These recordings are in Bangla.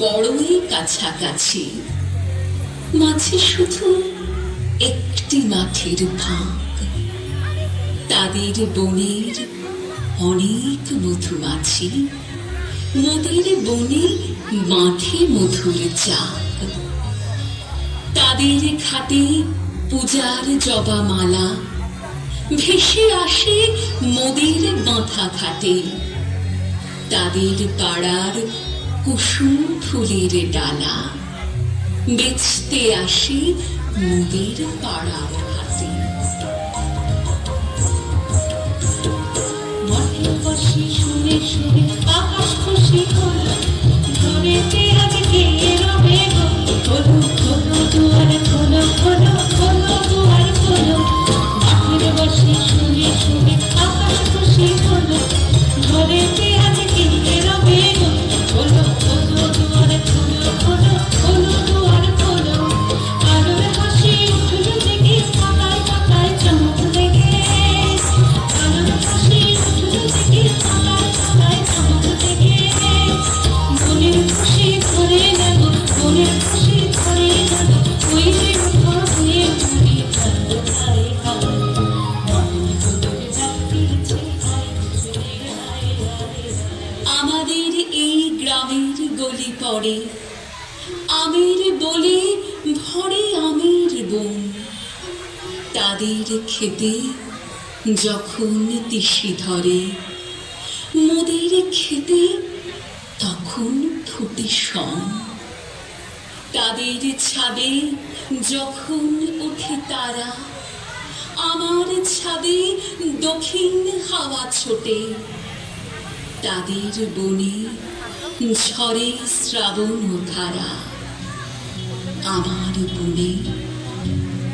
বড়ই কাছাকাছি। মাঝে শুধু একটি মাঠের ভাগ। তাদের বনের অনেক মধুমাছি নদীর বনে মাঠে মধুর চাক তাদের ঘাটে পূজার জবা মালা ভেসে আসে মোদের বাঁধা ঘাটে। তাদের পাড়ার কুসুম ফুলের ডালা। বেচতে আসি মুদের পাড়ার হাতে। মনে বসে শুনে শুনে পড়ে আমের বলে ভরে আমের বন। তাদের খেতে যখন তিসি ধরে, মোদের খেতে তখন ফুটে সন। তাদের ছাদে যখন ওঠে তারা, আমার ছাদে দক্ষিণ হাওয়া ছোটে। তাদের বনে ঝরে শ্রাবণ ধারা আমার বনে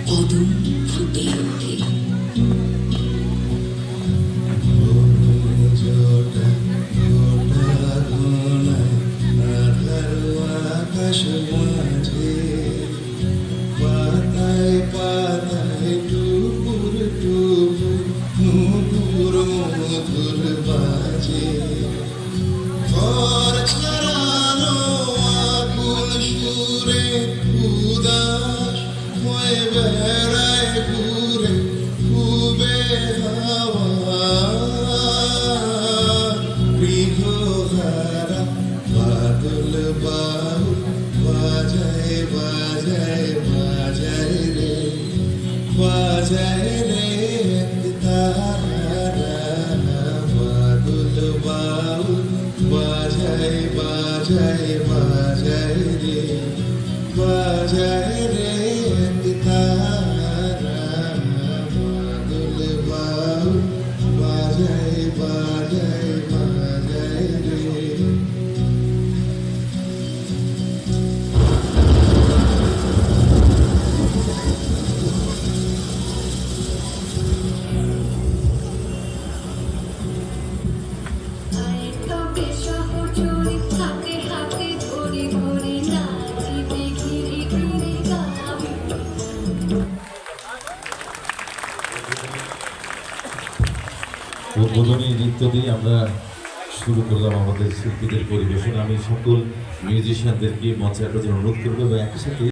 কদম ফুটে ওঠে। আকাশ মাঝে উদাস হয়ে বেড়ায় ঘুরে খুবে হাওয়া। মৃগধারা বাদল বাউল বাজায় বাজায় বাজায় রে বাজায় রে তারা। বাদল বাউল বাজায় বাজায় বাজায় রে। বাজায় উদ্বোধনী নৃত্য দিয়ে আমরা শুরু করলাম আমাদের শিল্পীদের পরিবেশন। আমি সকল মিউজিশিয়ানদেরকে মঞ্চে একটা অনুরোধ করব এবং